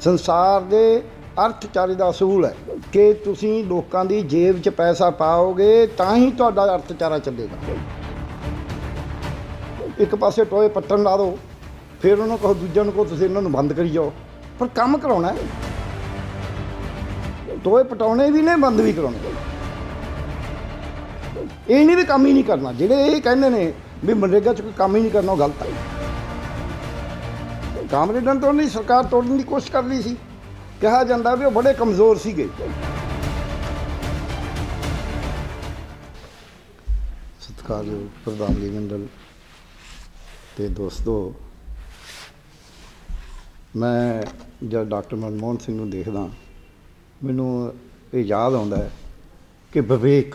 ਸੰਸਾਰ ਦੇ ਅਰਥਚਾਰੇ ਦਾ ਅਸੂਲ ਹੈ ਕਿ ਤੁਸੀਂ ਲੋਕਾਂ ਦੀ ਜੇਬ 'ਚ ਪੈਸਾ ਪਾਓਗੇ ਤਾਂ ਹੀ ਤੁਹਾਡਾ ਅਰਥਚਾਰਾ ਚੱਲੇਗਾ। ਇੱਕ ਪਾਸੇ ਟੋਏ ਪੱਟਣ ਲਾ ਦਿਓ ਫਿਰ ਉਹਨਾਂ ਨੂੰ ਕਹੋ ਦੂਜਿਆਂ ਨੂੰ ਕਹੋ, ਤੁਸੀਂ ਇਹਨਾਂ ਨੂੰ ਬੰਦ ਕਰੀ ਜਾਓ। ਪਰ ਕੰਮ ਕਰਾਉਣਾ ਹੈ। ਟੋਏ ਪਟਾਉਣੇ ਵੀ ਨੇ, ਬੰਦ ਵੀ ਕਰਾਉਣੇ ਇਹ ਨਹੀਂ ਵੀ ਕੰਮ ਹੀ ਨਹੀਂ ਕਰਨਾ। ਜਿਹੜੇ ਇਹ ਕਹਿੰਦੇ ਨੇ ਵੀ ਮਨਰੇਗਾ 'ਚ ਕੋਈ ਕੰਮ ਹੀ ਨਹੀਂ ਕਰਨਾ, ਉਹ ਗਲਤ ਹੈ। ਕਾਮਰੇਡਾਂ ਤੋਂ ਨਹੀਂ ਸਰਕਾਰ ਤੋੜਨ ਦੀ ਕੋਸ਼ਿਸ਼ ਕਰ ਰਹੀ ਸੀ। ਕਿਹਾ ਜਾਂਦਾ ਵੀ ਉਹ ਬੜੇ ਕਮਜ਼ੋਰ ਸੀਗੇ। ਸਤਿਕਾਰਯੋਗ ਪ੍ਰਧਾਨ ਜੀ, ਮੰਡਲ ਤੇ ਦੋਸਤੋ, ਮੈਂ ਜਦ ਡਾਕਟਰ ਮਨਮੋਹਨ ਸਿੰਘ ਨੂੰ ਦੇਖਦਾ, ਮੈਨੂੰ ਇਹ ਯਾਦ ਆਉਂਦਾ ਹੈ ਕਿ ਵਿਵੇਕ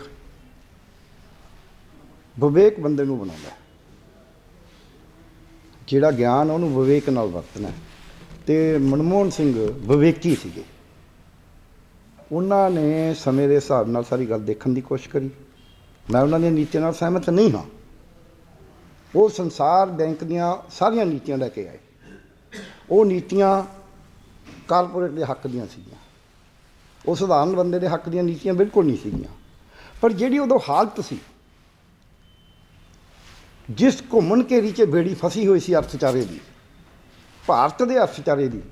ਵਿਵੇਕ ਬੰਦੇ ਨੂੰ ਬਣਾਉਂਦਾ ਹੈ। ਜਿਹੜਾ ਗਿਆਨ ਉਹਨੂੰ ਵਿਵੇਕ ਨਾਲ ਵਰਤਣਾ ਹੈ। ਤੇ ਮਨਮੋਹਨ ਸਿੰਘ ਵਿਵੇਕੀ ਸੀਗੇ। ਉਹਨਾਂ ਨੇ ਸਮੇਂ ਦੇ ਹਿਸਾਬ ਨਾਲ ਸਾਰੀ ਗੱਲ ਦੇਖਣ ਦੀ ਕੋਸ਼ਿਸ਼ ਕਰੀ। ਮੈਂ ਉਹਨਾਂ ਦੀਆਂ ਨੀਤੀਆਂ ਨਾਲ ਸਹਿਮਤ ਨਹੀਂ ਹਾਂ। ਉਹ ਸੰਸਾਰ ਬੈਂਕ ਦੀਆਂ ਸਾਰੀਆਂ ਨੀਤੀਆਂ ਲੈ ਕੇ ਆਏ। ਉਹ ਨੀਤੀਆਂ ਕਾਰਪੋਰੇਟ ਦੇ ਹੱਕ ਦੀਆਂ ਸੀਗੀਆਂ। ਉਹ ਸਧਾਰਨ ਬੰਦੇ ਦੇ ਹੱਕ ਦੀਆਂ ਨੀਤੀਆਂ ਬਿਲਕੁਲ ਨਹੀਂ ਸੀਗੀਆਂ। ਪਰ ਜਿਹੜੀ ਉਦੋਂ ਹਾਲਤ ਸੀ ਜਿਸ ਘੁੰਮਣ ਘੇਰੀ 'ਚ ਬੇੜੀ ਫਸੀ ਹੋਈ ਸੀ ਅਰਥਚਾਰੇ ਦੀ, ਭਾਰਤ ਦੇ ਅਰਥਚਾਰੇ ਦੀ,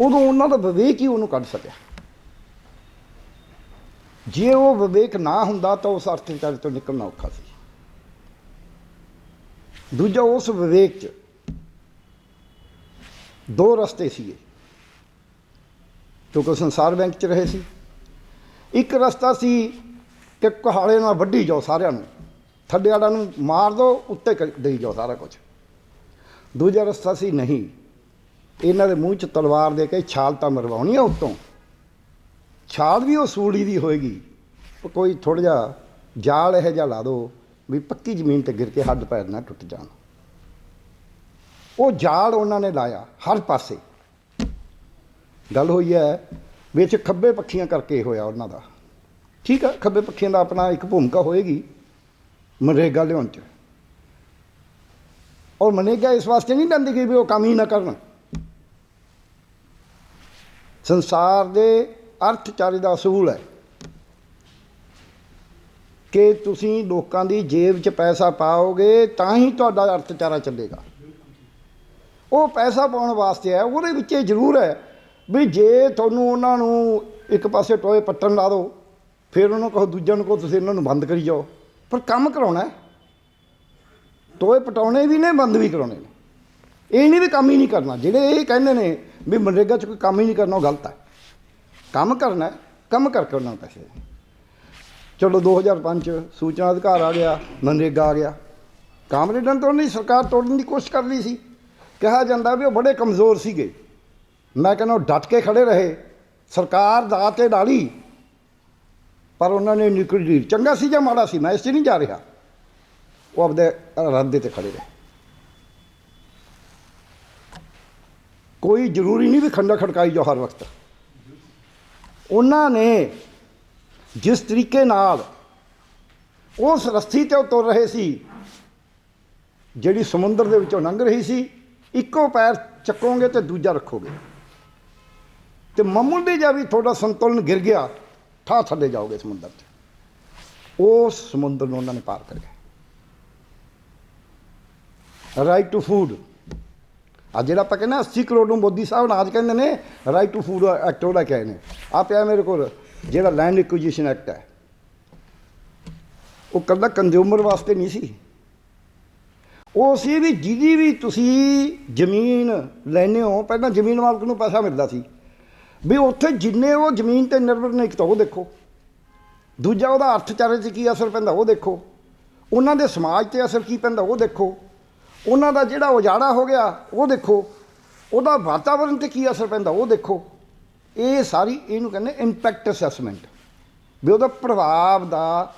ਉਦੋਂ ਉਹਨਾਂ ਦਾ ਵਿਵੇਕ ਹੀ ਉਹਨੂੰ ਕੱਢ ਸਕਿਆ। ਜੇ ਉਹ ਵਿਵੇਕ ਨਾ ਹੁੰਦਾ ਤਾਂ ਉਸ ਅਰਥਚਾਰੇ ਤੋਂ ਨਿਕਲਣਾ ਔਖਾ ਸੀ। ਦੂਜਾ, ਉਸ ਵਿਵੇਕ 'ਚ ਦੋ ਰਸਤੇ ਸੀਗੇ। ਕਿਉਂਕਿ ਸੰਸਾਰ ਬੈਂਕ 'ਚ ਰਹੇ ਸੀ। ਇੱਕ ਰਸਤਾ ਸੀ ਕਿ ਕੁਹਾੜੇ ਨਾਲ ਵੱਢੀ ਜਾਓ ਸਾਰਿਆਂ ਨੂੰ। ਥੱਡੇ ਵਾਲਾ ਨੂੰ ਮਾਰ ਦਿਓ ਉੱਤੇ ਕਰ- ਦੇਈ ਜਾਓ ਸਾਰਾ ਕੁਝ ਦੂਜਾ ਰਸਤਾ ਸੀ ਨਹੀਂ। ਇਹਨਾਂ ਦੇ ਮੂੰਹ 'ਚ ਤਲਵਾਰ ਦੇ ਕੇ ਛਾਲ ਤਾਂ ਮਰਵਾਉਣੀ ਆ ਉੱਤੋਂ। ਛਾਲ ਵੀ ਉਹ ਸੂੜੀ ਦੀ ਹੋਏਗੀ। ਕੋਈ ਥੋੜਾ ਜਿਹਾ ਜਾਲ ਇਹੋ ਜਿਹਾ ਲਾ ਦਿਓ ਵੀ ਪੱਕੀ ਜ਼ਮੀਨ ਤੇ ਗਿਰ ਕੇ ਹੱਡ ਪੈਰ ਨਾ ਟੁੱਟ ਜਾਣ। ਉਹ ਜਾਲ ਉਹਨਾਂ ਨੇ ਲਾਇਆ ਹਰ ਪਾਸੇ। ਗੱਲ ਹੋਈ ਹੈ, ਵਿੱਚ ਖੱਬੇ ਪੱਖੀਆਂ ਕਰਕੇ ਹੋਇਆ ਉਹਨਾਂ ਦਾ। ਠੀਕ ਆ, ਖੱਬੇ ਪੱਖੀਆਂ ਦਾ ਆਪਣਾ ਇੱਕ ਭੂਮਿਕਾ ਹੋਏਗੀ। ਮਨਰੇਗਾ ਲਿਆਉਣ ਚ। ਔਰ ਮਨਰੇਗਾ ਇਸ ਵਾਸਤੇ ਨਹੀਂ ਲੈਂਦੀ ਕਿ ਵੀ ਉਹ ਕੰਮ ਹੀ ਨਾ ਕਰਨ। ਸੰਸਾਰ ਦੇ ਅਰਥਚਾਰੇ ਦਾ ਅਸੂਲ ਹੈ ਕਿ ਤੁਸੀਂ ਲੋਕਾਂ ਦੀ ਜੇਬ 'ਚ ਪੈਸਾ ਪਾਓਗੇ ਤਾਂ ਹੀ ਤੁਹਾਡਾ ਅਰਥਚਾਰਾ ਚੱਲੇਗਾ। ਉਹ ਪੈਸਾ ਪਾਉਣ ਵਾਸਤੇ ਹੈ, ਉਹਦੇ ਵਿੱਚ ਇਹ ਜ਼ਰੂਰ ਹੈ ਵੀ ਜੇ ਤੁਹਾਨੂੰ ਉਹਨਾਂ ਨੂੰ ਇੱਕ ਪਾਸੇ ਟੋਏ ਪੱਟਣ ਲਾ ਦਿਓ ਫਿਰ ਉਹਨਾਂ ਨੂੰ ਕਹੋ ਦੂਜਿਆਂ ਨੂੰ ਕਹੋ ਤੁਸੀਂ ਇਹਨਾਂ ਨੂੰ ਬੰਦ ਕਰੀ ਜਾਓ। ਪਰ ਕੰਮ ਕਰਾਉਣਾ ਹੈ। ਟੋਏ ਪਟਾਉਣੇ ਵੀ ਨੇ, ਬੰਦ ਵੀ ਕਰਾਉਣੇ ਨੇ। ਇਹ ਨਹੀਂ ਵੀ ਕੰਮ ਹੀ ਨਹੀਂ ਕਰਨਾ। ਜਿਹੜੇ ਇਹ ਕਹਿੰਦੇ ਨੇ ਵੀ ਮਨਰੇਗਾ 'ਚ ਕੋਈ ਕੰਮ ਹੀ ਨਹੀਂ ਕਰਨਾ, ਉਹ ਗਲਤ ਹੈ। ਕੰਮ ਕਰਨਾ ਕੰਮ ਕਰਕੇ ਉਹਨਾਂ ਨੂੰ ਪੈਸੇ ਦੇਣੇ। ਚਲੋ 2005 ਚ ਸੂਚਨਾ ਅਧਿਕਾਰ ਆ ਗਿਆ, ਮਨਰੇਗਾ ਆ ਗਿਆ। ਕਾਮਰੇਡਾਂ ਤੋਂ ਨਹੀਂ, ਸਰਕਾਰ ਤੋੜਨ ਦੀ ਕੋਸ਼ਿਸ਼ ਕਰ ਰਹੀ ਸੀ। ਕਿਹਾ ਜਾਂਦਾ ਵੀ ਉਹ ਬੜੇ ਕਮਜ਼ੋਰ ਸੀਗੇ। ਮੈਂ ਕਹਿੰਦਾ ਉਹ ਡਟ ਕੇ ਖੜੇ ਰਹੇ। ਸਰਕਾਰ ਦਾ ਤੇ ਡਾਲੀ। ਪਰ ਉਹਨਾਂ ਨੇ ਨਿਕਲ ਡੀਲ ਚੰਗਾ ਸੀ ਜਾਂ ਮਾੜਾ ਸੀ, ਮੈਂ ਇਸ 'ਚ ਨਹੀਂ ਜਾ ਰਿਹਾ। ਉਹ ਆਪਦੇ ਰੱਦੇ ਤੇ ਖੜੇ ਰਹੇ ਕੋਈ ਜ਼ਰੂਰੀ ਨਹੀਂ ਵੀ ਖੰਡਾ ਖੜਕਾਈ ਜੋ ਹਰ ਵਕਤ। ਉਹਨਾਂ ਨੇ ਜਿਸ ਤਰੀਕੇ ਨਾਲ ਉਸ ਰਸਤੀ ਤੇ ਉਹ ਤੁਰ ਰਹੇ ਸੀ, ਜਿਹੜੀ ਸਮੁੰਦਰ ਦੇ ਵਿੱਚੋਂ ਲੰਘ ਰਹੀ ਸੀ, ਇੱਕੋ ਪੈਰ ਚੱਕੋਗੇ ਤੇ ਦੂਜਾ ਰੱਖੋਗੇ। ਤੇ ਮਾਮੂਲੀ ਜਿਹਾ ਵੀ ਤੁਹਾਡਾ ਸੰਤੁਲਨ ਗਿਰ ਗਿਆ। ਠਾ ਥੱਲੇ ਜਾਓਗੇ ਸਮੁੰਦਰ 'ਚ। ਉਸ ਸਮੁੰਦਰ ਨੂੰ ਉਹਨਾਂ ਨੇ ਪਾਰ ਕਰ ਗਏ ਰਾਈਟ ਟੂ ਫੂਡ ਆ ਜਿਹੜਾ ਆਪਾਂ ਕਹਿੰਦੇ ਹਾਂ 80 ਕਰੋੜ ਨੂੰ ਮੋਦੀ ਸਾਹਿਬ ਨਾਜ ਕਹਿੰਦੇ ਨੇ ਰਾਈਟ ਟੂ ਫੂਡ ਐਕਟ ਉਹਦਾ ਕਹੇ ਨੇ ਆ ਪਿਆ ਮੇਰੇ ਕੋਲ, ਜਿਹੜਾ ਲੈਂਡ ਐਕੁਜੀਸ਼ਨ ਐਕਟ ਹੈ। ਉਹ ਕੱਲਾ ਕੰਜ਼ਿਊਮਰ ਵਾਸਤੇ ਨਹੀਂ ਸੀ। ਉਹ ਸੀ ਵੀ ਜਿਹਦੀ ਵੀ ਤੁਸੀਂ ਜ਼ਮੀਨ ਲੈਨੇ ਹੋ, ਪਹਿਲਾਂ ਜ਼ਮੀਨ ਮਾਲਕ ਨੂੰ ਪੈਸਾ ਮਿਲਦਾ ਸੀ। ਵੀ ਉੱਥੇ ਜਿੰਨੇ ਉਹ ਜ਼ਮੀਨ ਤੇ ਨਿਰਭਰ ਨੇ ਇੱਕ ਤਾਂ ਉਹ ਦੇਖੋ। ਦੂਜਾ ਉਹਦਾ ਅਰਥਚਾਰੇ 'ਚ ਕੀ ਅਸਰ ਪੈਂਦਾ ਉਹ ਦੇਖੋ। ਉਹਨਾਂ ਦੇ ਸਮਾਜ ਤੇ ਅਸਰ ਕੀ ਪੈਂਦਾ ਉਹ ਦੇਖੋ। ਉਹਨਾਂ ਦਾ ਜਿਹੜਾ ਉਜਾੜਾ ਹੋ ਗਿਆ ਉਹ ਦੇਖੋ। ਉਹਦਾ ਵਾਤਾਵਰਣ ਤੇ ਕੀ ਅਸਰ ਪੈਂਦਾ ਉਹ ਦੇਖੋ। ਇਹ ਸਾਰੀ ਇਹਨੂੰ ਕਹਿੰਦੇ ਇੰਪੈਕਟ ਅਸੈਸਮੈਂਟ ਵੀ ਉਹਦਾ ਪ੍ਰਭਾਵ ਦਾ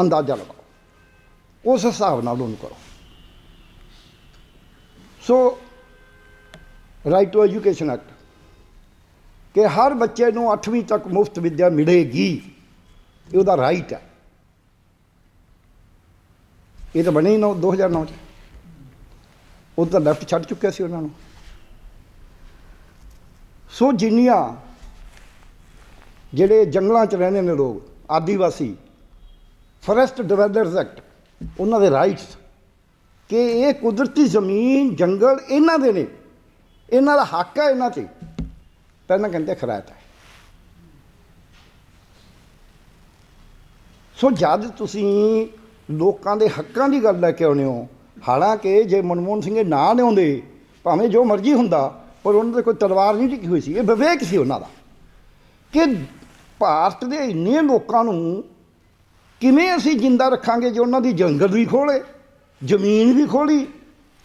ਅੰਦਾਜ਼ਾ ਲਗਾਓ। ਉਸ ਹਿਸਾਬ ਨਾਲ ਉਹਨੂੰ ਕਰੋ। So right to education act ਕਿ ਹਰ ਬੱਚੇ ਨੂੰ 8ਵੀਂ ਤੱਕ ਮੁਫਤ ਵਿੱਦਿਆ ਮਿਲੇਗੀ। ਇਹ ਉਹਦਾ ਰਾਈਟ ਹੈ। ਇਹ ਤਾਂ ਬਣੇ ਹੀ ਨੌ 2009 ਚ। ਉਹ ਤਾਂ ਲੈਫਟ ਛੱਡ ਚੁੱਕਿਆ ਸੀ ਉਹਨਾਂ ਨੂੰ। ਸੋ ਜਿੰਨੀਆਂ ਜਿਹੜੇ ਜੰਗਲਾਂ 'ਚ ਰਹਿੰਦੇ ਨੇ ਲੋਕ, ਆਦੀਵਾਸੀ ਫੋਰੈਸਟ ਡਿਵੈਲਪਰਸ ਐਕਟ ਉਹਨਾਂ ਦੇ ਰਾਈਟਸ ਕਿ ਇਹ ਕੁਦਰਤੀ ਜ਼ਮੀਨ, ਜੰਗਲ ਇਹਨਾਂ ਦੇ ਨੇ। ਇਹਨਾਂ ਦਾ ਹੱਕ ਹੈ ਇਹਨਾਂ ਤੇ। ਪਹਿਲਾਂ ਕਹਿੰਦੇ ਖਰਾਇਤ ਹੈ। ਸੋ ਜਦ ਤੁਸੀਂ ਲੋਕਾਂ ਦੇ ਹੱਕਾਂ ਦੀ ਗੱਲ ਲੈ ਕੇ ਆਉਂਦੇ ਹੋ, ਹਾਲਾਂਕਿ ਜੇ ਮਨਮੋਹਨ ਸਿੰਘ ਨਾ ਲਿਆਉਂਦੇ ਭਾਵੇਂ ਜੋ ਮਰਜ਼ੀ ਹੁੰਦਾ, ਪਰ ਉਹਨਾਂ ਤੇ ਕੋਈ ਤਲਵਾਰ ਨਹੀਂ ਟਿਕੀ ਹੋਈ ਸੀ। ਇਹ ਵਿਵੇਕ ਸੀ ਉਹਨਾਂ ਦਾ ਕਿ ਭਾਰਤ ਦੇ ਇੰਨੇ ਲੋਕਾਂ ਨੂੰ ਕਿਵੇਂ ਅਸੀਂ ਜਿੰਦਾ ਰੱਖਾਂਗੇ ਜੇ ਉਹਨਾਂ ਦੀ ਜੰਗਲ ਵੀ ਖੋਲੇ ਜ਼ਮੀਨ ਵੀ ਖੋਲੀ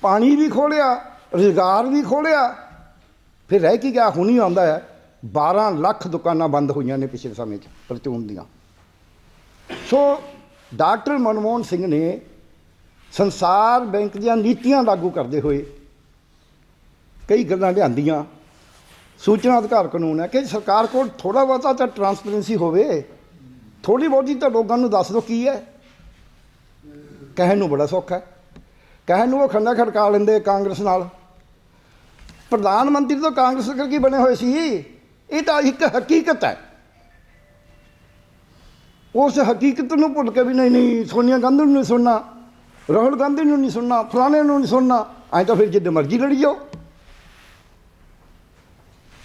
ਪਾਣੀ ਵੀ ਖੋਲਿਆ ਰੁਜ਼ਗਾਰ ਵੀ ਖੋਲਿਆ ਫਿਰ ਰਹਿ ਕੀ ਗਿਆ? ਹੁਣ ਹੀ ਆਉਂਦਾ ਹੈ। 12 ਲੱਖ ਦੁਕਾਨਾਂ ਬੰਦ ਹੋਈਆਂ ਨੇ ਪਿਛਲੇ ਸਮੇਂ 'ਚ ਪ੍ਰਚੂਨ ਦੀਆਂ। ਸੋ ਡਾਕਟਰ ਮਨਮੋਹਨ ਸਿੰਘ ਨੇ ਸੰਸਾਰ ਬੈਂਕ ਦੀਆਂ ਨੀਤੀਆਂ ਲਾਗੂ ਕਰਦੇ ਹੋਏ ਕਈ ਗੱਲਾਂ ਲਿਆਂਦੀਆਂ। ਸੂਚਨਾ ਅਧਿਕਾਰ ਕਾਨੂੰਨ ਹੈ ਕਿ ਸਰਕਾਰ ਕੋਲ ਥੋੜਾ ਬਹੁਤਾ ਤਾਂ ਟਰਾਂਸਪੇਰੈਂਸੀ ਹੋਵੇ। ਥੋੜੀ ਬਹੁਤੀ ਤਾਂ ਲੋਕਾਂ ਨੂੰ ਦੱਸ ਦਿਓ ਕੀ ਹੈ। ਕਹਿਣ ਨੂੰ ਬੜਾ ਸੌਖਾ ਹੈ। ਕਹਿਣ ਨੂੰ ਉਹ ਖੰਡਾ ਖੜਕਾ ਲੈਂਦੇ ਕਾਂਗਰਸ ਨਾਲ। ਪ੍ਰਧਾਨ ਮੰਤਰੀ ਤਾਂ ਕਾਂਗਰਸ ਕਰਕੇ ਬਣੇ ਹੋਏ ਸੀ? ਇਹ ਤਾਂ ਇੱਕ ਹਕੀਕਤ ਹੈ। ਉਸ ਹਕੀਕਤ ਨੂੰ ਭੁੱਲ ਕੇ ਵੀ ਨਹੀਂ ਨਹੀਂ, ਸੋਨੀਆ ਗਾਂਧੀ ਨੂੰ ਨਹੀਂ ਸੁਣਨਾ, ਰਾਹੁਲ ਗਾਂਧੀ ਨੂੰ ਨਹੀਂ ਸੁਣਨਾ ਫਲਾਣੇ ਨੂੰ ਨਹੀਂ ਸੁਣਨਾ, ਐਂ ਤਾਂ ਫਿਰ ਜਿੱਦ ਮਰਜ਼ੀ ਲੜੀ ਜਾਓ।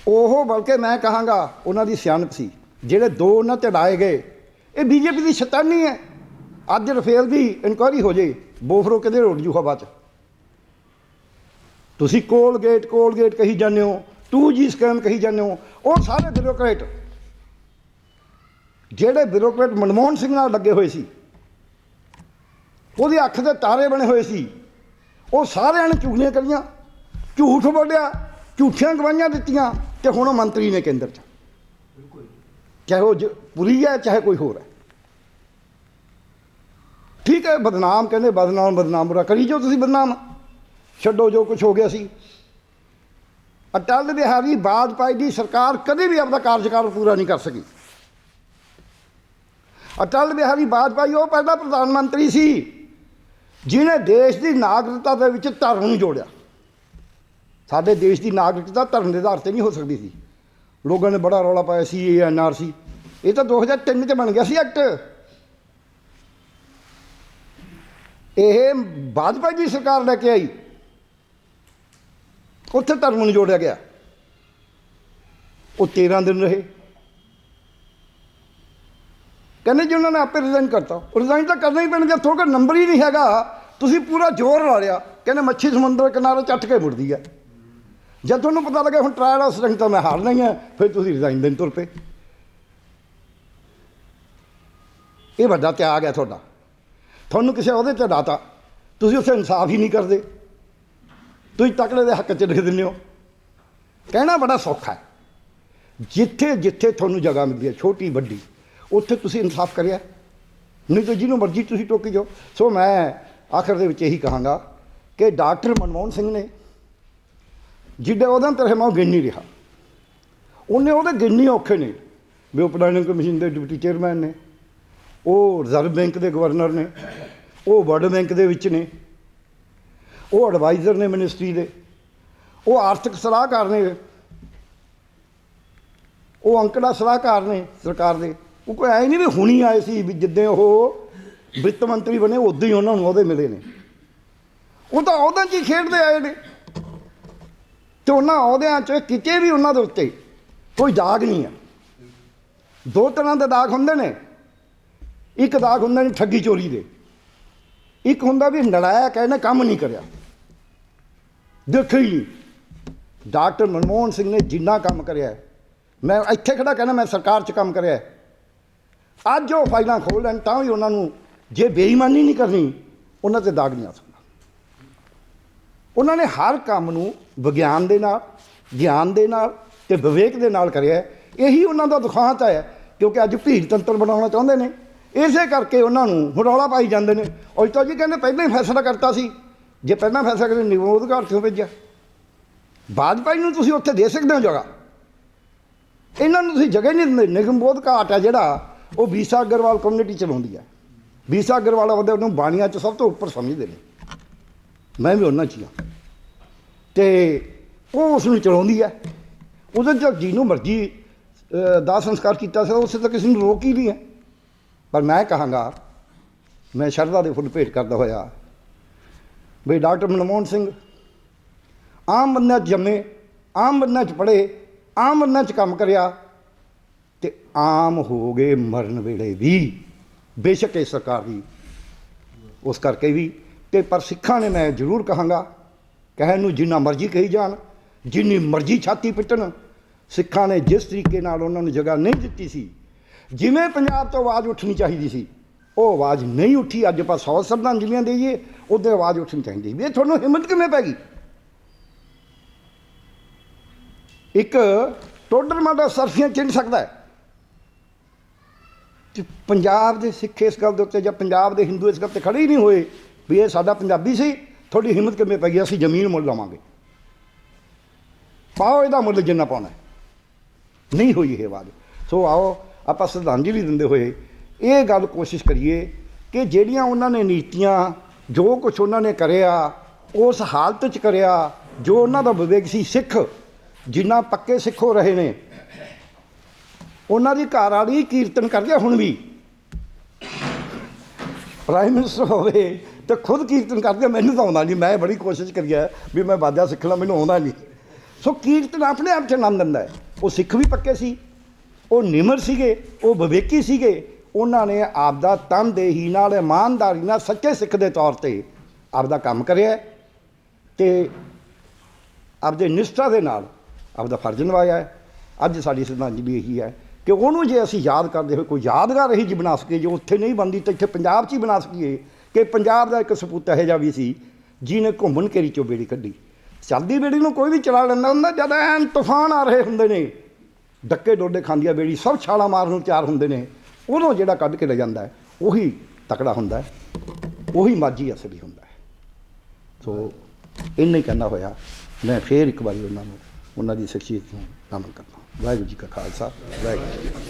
ਉਹ ਬਲਕਿ ਮੈਂ ਕਹਾਂਗਾ, ਉਹਨਾਂ ਦੀ ਸਿਆਣਪ ਸੀ, ਜਿਹੜੇ ਦੋ ਉਹਨਾਂ ਤੇ ਲਾਏ ਗਏ, ਇਹ ਬੀਜੇਪੀ ਦੀ ਸ਼ੈਤਾਨੀ ਹੈ। ਅੱਜ ਰਫੇਲ ਦੀ ਇਨਕੁਆਇਰੀ ਹੋ ਜੇ, ਬੋਫਰੋ ਕਿਤੇ ਰੋੜ ਜੂ ਹਵਾ 'ਚ। ਤੁਸੀਂ ਕੋਲਗੇਟ ਕੋਲਗੇਟ ਕਹੀ ਜਾਂਦੇ ਹੋ 2G ਸਕੈਮ ਕਹੀ ਜਾਂਦੇ ਹੋ ਉਹ ਸਾਰੇ ਬਿਊਰੋਕਰੇਟ ਜਿਹੜੇ ਬਿਊਰੋਕਰੇਟ ਮਨਮੋਹਨ ਸਿੰਘ ਨਾਲ ਲੱਗੇ ਹੋਏ ਸੀ ਉਹਦੀ ਅੱਖ ਦੇ ਤਾਰੇ ਬਣੇ ਹੋਏ ਸੀ ਉਹ ਸਾਰਿਆਂ ਨੇ ਚੁਗਲੀਆਂ ਕਰੀਆਂ ਝੂਠ ਬੋਲਿਆ ਝੂਠੀਆਂ ਗਵਾਹੀਆਂ ਦਿੱਤੀਆਂ ਤੇ ਹੁਣ ਉਹ ਮੰਤਰੀ ਨੇ ਕੇਂਦਰ 'ਚ। ਚਾਹੇ ਉਹ ਜ- ਪੁਰੀ ਹੈ ਚਾਹੇ ਕੋਈ ਹੋਰ ਹੈ। ਠੀਕ ਹੈ ਬਦਨਾਮ ਕਹਿੰਦੇ ਬਦਨਾਮ ਬਦਨਾਮ ਬੁਰਾ ਕਰੀ ਜੋ ਤੁਸੀਂ ਬਦਨਾਮ। ਛੱਡੋ ਜੋ ਕੁਝ ਹੋ ਗਿਆ ਸੀ। ਅਟਲ ਬਿਹਾਰੀ ਵਾਜਪਾਈ ਦੀ ਸਰਕਾਰ ਕਦੇ ਵੀ ਆਪਣਾ ਕਾਰਜਕਾਲ ਪੂਰਾ ਨਹੀਂ ਕਰ ਸਕੀ। ਅਟਲ ਬਿਹਾਰੀ ਵਾਜਪਾਈ ਉਹ ਪਹਿਲਾ ਪ੍ਰਧਾਨ ਮੰਤਰੀ ਸੀ ਜਿਨੇ ਦੇਸ਼ ਦੀ ਨਾਗਰਿਕਤਾ ਦੇ ਵਿੱਚ ਧਰਮ ਨੂੰ ਜੋੜਿਆ। ਸਾਡੇ ਦੇਸ਼ ਦੀ ਨਾਗਰਿਕਤਾ ਧਰਮ ਦੇ ਆਧਾਰ ਤੇ ਨਹੀਂ ਹੋ ਸਕਦੀ ਸੀ। ਲੋਕਾਂ ਨੇ ਬੜਾ ਰੌਲਾ ਪਾਇਆ ਸੀ ਇਹ ਐਨਆਰਸੀ ਇਹ ਤਾਂ 2003 ਚ ਬਣ ਗਿਆ ਸੀ ਐਕਟ। ਇਹ ਵਾਜਪਾਈ ਦੀ ਸਰਕਾਰ ਲੈ ਕੇ ਆਈ। ਉੱਥੇ ਧਰਮ ਨੂੰ ਜੋੜਿਆ ਗਿਆ। ਉਹ 13 ਦਿਨ ਰਹੇ। ਕਹਿੰਦੇ ਜੀ ਉਹਨਾਂ ਨੇ ਆਪੇ ਰਿਜ਼ਾਈਨ ਕਰਤਾ। ਰਿਜ਼ਾਈਨ ਤਾਂ ਕਰਨਾ ਹੀ ਪੈਣਾ ਜੇ ਤੁਹਾਡਾ ਨੰਬਰ ਹੀ ਨਹੀਂ ਹੈਗਾ। ਤੁਸੀਂ ਪੂਰਾ ਜ਼ੋਰ ਲਾ ਲਿਆ। ਕਹਿੰਦੇ ਮੱਛੀ ਸਮੁੰਦਰ ਕਿਨਾਰੇ ਚੱਟ ਕੇ ਮੁੜਦੀ ਹੈ ਜਦ ਤੁਹਾਨੂੰ ਪਤਾ ਲੱਗਿਆ ਹੁਣ ਟ੍ਰਾਇਲ ਆਫ ਸਟਰੈਂਥ ਤਾਂ ਮੈਂ ਹਾਰਨਾ ਹੀ ਹੈ ਫਿਰ ਤੁਸੀਂ ਰਿਜ਼ਾਈਨ ਦੇਣ ਤੁਰ ਪਏ। ਇਹ ਵੱਡਾ ਤਿਆਗ ਹੈ ਤੁਹਾਡਾ। ਤੁਹਾਨੂੰ ਕਿਸੇ ਉਹਦੇ ਤੇ ਲਾਤਾ ਤੁਸੀਂ ਉੱਥੇ ਇਨਸਾਫ ਹੀ ਨਹੀਂ ਕਰਦੇ। ਤੁਸੀਂ ਤਕੜੇ ਦੇ ਹੱਕ 'ਚ ਲਿਖ ਦਿੰਦੇ ਹੋ। ਕਹਿਣਾ ਬੜਾ ਸੌਖਾ ਹੈ। ਜਿੱਥੇ ਜਿੱਥੇ ਤੁਹਾਨੂੰ ਜਗ੍ਹਾ ਮਿਲਦੀ ਹੈ, ਛੋਟੀ, ਵੱਡੀ, ਉੱਥੇ ਤੁਸੀਂ ਇਨਸਾਫ ਕਰਿਆ। ਨਹੀਂ ਤਾਂ ਜਿਹਨੂੰ ਮਰਜ਼ੀ ਤੁਸੀਂ ਟੋਕੀ ਜਾਓ। ਸੋ ਮੈਂ ਆਖਰ ਦੇ ਵਿੱਚ ਇਹੀ ਕਹਾਂਗਾ ਕਿ ਡਾਕਟਰ ਮਨਮੋਹਨ ਸਿੰਘ ਨੇ ਜਿੱਡੇ ਉਹਦਾ ਤੇ ਮੈਂ ਉਹ ਗਿਣ ਨਹੀਂ ਰਿਹਾ। ਉਹਨੇ ਉਹਦੇ ਗਿਣਨੀ ਔਖੇ ਨੇ। ਵੀ ਉਹ ਕਮਿਸ਼ਨ ਦੇ ਡਿਪਟੀ ਚੇਅਰਮੈਨ ਨੇ। ਉਹ ਰਿਜ਼ਰਵ ਬੈਂਕ ਦੇ ਗਵਰਨਰ ਨੇ। ਉਹ ਵਰਲਡ ਬੈਂਕ ਦੇ ਵਿੱਚ ਨੇ। ਉਹ ਐਡਵਾਈਜ਼ਰ ਨੇ ਮਿਨਿਸਟਰੀ ਦੇ, ਉਹ ਆਰਥਿਕ ਸਲਾਹਕਾਰ ਨੇ, ਉਹ ਅੰਕੜਾ ਸਲਾਹਕਾਰ ਨੇ ਸਰਕਾਰ ਦੇ, ਉਹ ਕੋਈ ਐ ਨਹੀਂ ਵੀ ਹੁਣੀ ਆਏ ਸੀ ਵੀ ਜਿੱਦਾਂ ਉਹ ਵਿੱਤ ਮੰਤਰੀ ਬਣੇ, ਉਦੋਂ ਹੀ ਉਹਨਾਂ ਨੂੰ ਉਹਦੇ ਮਿਲੇ ਨੇ। ਉਹ ਤਾਂ ਉਹਦਾਂ 'ਚ ਹੀ ਖੇਡਦੇ ਆਏ ਨੇ। ਤੇ ਉਹਨਾਂ ਅਹੁਦਿਆਂ 'ਚ ਕਿਤੇ ਵੀ ਉਹਨਾਂ ਦੇ ਉੱਤੇ ਕੋਈ ਦਾਗ ਨਹੀਂ ਆ। ਦੋ ਤਰ੍ਹਾਂ ਦੇ ਦਾਗ ਹੁੰਦੇ ਨੇ। ਇੱਕ ਦਾਗ ਹੁੰਦਾ ਨੇ ਠੱਗੀ ਚੋਰੀ ਦੇ। ਇੱਕ ਹੁੰਦਾ ਵੀ ਨਲਾਇਆ ਕਹਿੰਦਾ ਕੰਮ ਨਹੀਂ ਕਰਿਆ। ਦੇਖੇ ਹੀ ਡਾਕਟਰ ਮਨਮੋਹਨ ਸਿੰਘ ਨੇ ਜਿੰਨਾ ਕੰਮ ਕਰਿਆ ਮੈਂ ਇੱਥੇ ਖੜਾ ਕਹਿੰਦਾ ਮੈਂ ਸਰਕਾਰ 'ਚ ਕੰਮ ਕਰਿਆ ਅੱਜ ਉਹ ਫਾਈਲਾਂ ਖੋਲ ਲੈਣ, ਤਾਂ ਵੀ ਉਹਨਾਂ ਨੂੰ ਜੇ ਬੇਈਮਾਨੀ ਨਹੀਂ ਕਰਨੀ, ਉਹਨਾਂ ਤੇ ਦਾਗ ਨਹੀਂ ਆ ਸਕਦਾ। ਉਹਨਾਂ ਨੇ ਹਰ ਕੰਮ ਨੂੰ ਵਿਗਿਆਨ ਦੇ ਨਾਲ, ਗਿਆਨ ਦੇ ਨਾਲ ਤੇ ਵਿਵੇਕ ਦੇ ਨਾਲ ਕਰਿਆ ਇਹੀ ਉਹਨਾਂ ਦਾ ਦੁਖਾਂਤ ਹੈ, ਕਿਉਂਕਿ ਅੱਜ ਭੀੜ ਤੰਤਰ ਬਣਾਉਣਾ ਚਾਹੁੰਦੇ ਨੇ। ਇਸੇ ਕਰਕੇ ਉਹਨਾਂ ਨੂੰ ਹੜੌਲਾ ਪਾਈ ਜਾਂਦੇ ਨੇ। ਉਹ ਤਾਂ ਜੀ ਕਹਿੰਦੇ, ਪਹਿਲਾਂ ਹੀ ਫੈਸਲਾ ਕਰਤਾ ਸੀ। ਜੇ ਪਹਿਲਾਂ ਫੈਸਲਾ ਕਰੇ ਨਿਰੋਧ ਘਰ ਕਿਉਂ ਭੇਜਿਆ? ਬਾਜਪਾਈ ਨੂੰ ਤੁਸੀਂ ਉੱਥੇ ਦੇ ਸਕਦੇ ਹੋ ਜਗ੍ਹਾ। ਇਹਨਾਂ ਨੂੰ ਤੁਸੀਂ ਜਗ੍ਹਾ ਹੀ ਨਹੀਂ ਦਿੰਦੇ। ਨਿਗਮਬੋਧ ਘਾਟ ਹੈ ਜਿਹੜਾ, ਉਹ ਵੀਸਾ ਅਗਰਵਾਲ ਕਮਿਊਨਿਟੀ ਚਲਾਉਂਦੀ ਹੈ। ਵੀਸਾ ਅਗਰਵਾਲ ਉਹਦੇ ਉਹਨੂੰ ਬਾਣੀਆਂ 'ਚ ਸਭ ਤੋਂ ਉੱਪਰ ਸਮਝਦੇ ਨੇ। ਮੈਂ ਵੀ ਉਹਨਾਂ 'ਚ ਹੀ ਹਾਂ। ਤੇ ਉਹ ਉਸ ਨੂੰ ਚਲਾਉਂਦੀ ਹੈ। ਉਹਦੇ ਜੋ ਜਿਹਨੂੰ ਮਰਜ਼ੀ ਦਾ ਸੰਸਕਾਰ ਕੀਤਾ ਸੀ ਉਸੇ ਤਾਂ ਕਿਸੇ ਨੂੰ ਰੋਕ ਹੀ ਨਹੀਂ ਹੈ। ਪਰ ਮੈਂ ਕਹਾਂਗਾ, ਮੈਂ ਸ਼ਰਧਾ ਦੇ ਫੁੱਲ ਭੇਟ ਕਰਦਾ ਹੋਇਆ ਵੀ ਡਾਕਟਰ ਮਨਮੋਹਨ ਸਿੰਘ, ਆਮ ਬੰਦਿਆਂ 'ਚ ਜੰਮੇ, ਆਮ ਬੰਦਿਆਂ 'ਚ ਪੜ੍ਹੇ, ਆਮ ਬੰਦਿਆਂ 'ਚ ਕੰਮ ਕਰਿਆ ਤੇ ਆਮ ਹੋ ਗਏ ਮਰਨ ਵੇਲੇ ਵੀ। ਬੇਸ਼ੱਕ ਇਹ ਸਰਕਾਰ ਦੀ ਉਸ ਕਰਕੇ ਵੀ ਤੇ ਪਰ ਸਿੱਖਾਂ ਨੇ ਮੈਂ ਜ਼ਰੂਰ ਕਹਾਂਗਾ, ਕਹਿਣ ਨੂੰ ਜਿੰਨਾ ਮਰਜ਼ੀ ਕਹੀ ਜਾਣ, ਜਿੰਨੀ ਮਰਜ਼ੀ ਛਾਤੀ ਪਿੱਟਣ, ਸਿੱਖਾਂ ਨੇ ਜਿਸ ਤਰੀਕੇ ਨਾਲ ਉਹਨਾਂ ਨੂੰ ਜਗ੍ਹਾ ਨਹੀਂ ਦਿੱਤੀ ਸੀ, ਜਿਵੇਂ ਪੰਜਾਬ ਤੋਂ ਆਵਾਜ਼ ਉੱਠਣੀ ਚਾਹੀਦੀ ਸੀ, ਉਹ ਆਵਾਜ਼ ਨਹੀਂ ਉੱਠੀ, ਅੱਜ ਆਪਾਂ ਸੌ ਸ਼ਰਧਾਂਜਲੀਆਂ ਦੇਈਏ ਉਹਦੇ ਆਵਾਜ਼ ਉੱਠਣੀ ਚਾਹੀਦੀ ਵੀ ਇਹ ਤੁਹਾਨੂੰ ਹਿੰਮਤ ਕਿਵੇਂ ਪੈ ਗਈ? ਇੱਕ ਟੋਡਰ ਮਾਡਾ ਸਰਫੀਆਂ ਚਿੰਨ ਸਕਦਾ ਹੈ। ਤੇ ਪੰਜਾਬ ਦੇ ਸਿੱਖ ਇਸ ਗੱਲ ਦੇ ਉੱਤੇ ਜਾਂ ਪੰਜਾਬ ਦੇ ਹਿੰਦੂ ਇਸ ਗੱਲ ਤੇ ਖੜੇ ਹੀ ਨਹੀਂ ਹੋਏ ਵੀ ਇਹ ਸਾਡਾ ਪੰਜਾਬੀ ਸੀ, ਤੁਹਾਡੀ ਹਿੰਮਤ ਕਿਵੇਂ ਪੈ ਗਈ? ਅਸੀਂ ਜ਼ਮੀਨ ਮੁੱਲ ਲਵਾਂਗੇ। ਪਾਓ ਇਹਦਾ ਮੁੱਲ ਜਿੰਨਾ ਪਾਉਣਾ ਨਹੀਂ ਹੋਈ ਇਹ ਆਵਾਜ਼। ਸੋ ਆਓ, ਆਪਾਂ ਸ਼ਰਧਾਂਜਲੀ ਦਿੰਦੇ ਹੋਏ ਇਹ ਗੱਲ ਕੋਸ਼ਿਸ਼ ਕਰੀਏ ਕਿ ਜਿਹੜੀਆਂ ਉਹਨਾਂ ਨੇ ਨੀਤੀਆਂ ਜੋ ਕੁਝ ਉਹਨਾਂ ਨੇ ਕਰਿਆ, ਉਸ ਹਾਲਤ 'ਚ ਕਰਿਆ, ਜੋ ਉਹਨਾਂ ਦਾ ਵਿਵੇਕ ਸੀ ਸਿੱਖ, ਜਿੰਨਾ ਪੱਕੇ ਸਿੱਖ ਹੋ ਰਹੇ ਨੇ, ਉਹਨਾਂ ਦੀ ਘਰ ਵਾਲੀ ਕੀਰਤਨ ਕਰਦੇ ਆ ਹੁਣ ਵੀ। ਪ੍ਰਾਈਮ ਮਿਨਿਸਟਰ ਹੋਵੇ ਤੇ ਖੁਦ ਕੀਰਤਨ ਕਰਦੇ, ਮੈਨੂੰ ਤਾਂ ਆਉਂਦਾ ਨਹੀਂ ਮੈਂ ਬੜੀ ਕੋਸ਼ਿਸ਼ ਕਰੀ ਹੈ ਵੀ ਮੈਂ ਬਾਜਾ ਸਿੱਖਣਾ ਮੈਨੂੰ ਆਉਂਦਾ ਨਹੀਂ ਸੋ ਕੀਰਤਨ ਆਪਣੇ ਆਪ ਚ ਆਨੰਦ ਦਿੰਦਾ ਹੈ। ਉਹ ਸਿੱਖ ਵੀ ਪੱਕੇ ਸੀ, ਉਹ ਨਿਮਰ ਸੀਗੇ, ਉਹ ਵਿਵੇਕੀ ਸੀਗੇ ਉਹਨਾਂ ਨੇ ਆਪਦਾ ਤਨਦੇਹੀ ਨਾਲ ਇਮਾਨਦਾਰੀ ਨਾਲ ਸੱਚੇ ਸਿੱਖ ਦੇ ਤੌਰ ਤੇ ਆਪਦਾ ਕੰਮ ਕਰਿਆ ਹੈ ਤੇ ਆਪਦੇ ਨਿਸ਼ਠਾ ਦੇ ਨਾਲ ਆਪਦਾ ਫਰਜ਼ ਨਿਭਾਇਆ ਅੱਜ ਸਾਡੀ ਸ਼ਰਧਾਂਜਲੀ ਇਹੀ ਹੈ ਕਿ ਉਹਨੂੰ ਜੇ ਅਸੀਂ ਯਾਦ ਕਰਦੇ ਹੋਏ, ਕੋਈ ਯਾਦਗਾਰ ਇਹੀ ਜੀ ਬਣਾ ਸਕੀਏ ਜੋ ਉੱਥੇ ਨਹੀਂ ਬਣਦੀ, ਤਾਂ ਇੱਥੇ ਪੰਜਾਬ 'ਚ ਹੀ ਬਣਾ ਸਕੀਏ ਕਿ ਪੰਜਾਬ ਦਾ ਇੱਕ ਸਪੂਤ ਇਹੋ ਜਿਹਾ ਵੀ ਸੀ ਜਿਹਨੇ ਘੁੰਮਣ ਘੇਰੀ ਚੋਂ ਬੇੜੀ ਕੱਢੀ। ਚੱਲਦੀ ਬੇੜੀ ਨੂੰ ਕੋਈ ਵੀ ਚਲਾ ਲੈਂਦਾ ਹੁੰਦਾ, ਜਦ ਐਨ ਤੂਫਾਨ ਆ ਰਹੇ ਹੁੰਦੇ ਨੇ ਡੱਕੇ ਡੋਡੇ ਖਾਂਦੀਆਂ ਬੇੜੀ, ਸਭ ਛਾਲਾਂ ਮਾਰਨ ਨੂੰ ਤਿਆਰ ਹੁੰਦੇ ਨੇ। ਉਦੋਂ ਜਿਹੜਾ ਕੱਢ ਕੇ ਲੈ ਜਾਂਦਾ ਹੈ, ਉਹੀ ਤਕੜਾ ਹੁੰਦਾ ਹੈ, ਉਹੀ ਮਾਝੀ ਅਸਲੀ ਹੁੰਦਾ ਹੈ। ਸੋ, ਇੰਨਾ ਹੀ ਕਹਿੰਦਾ ਹੋਇਆ, ਮੈਂ ਫੇਰ ਇੱਕ ਵਾਰੀ ਉਹਨਾਂ ਨੂੰ, ਉਹਨਾਂ ਦੀ ਸ਼ਖਸੀਅਤ ਨੂੰ ਨਮਨ ਕਰਦਾ ਵਾਹਿਗੁਰੂ ਜੀ ਕਾ ਖਾਲਸਾ, ਵਾਹਿਗੁਰੂ ਜੀ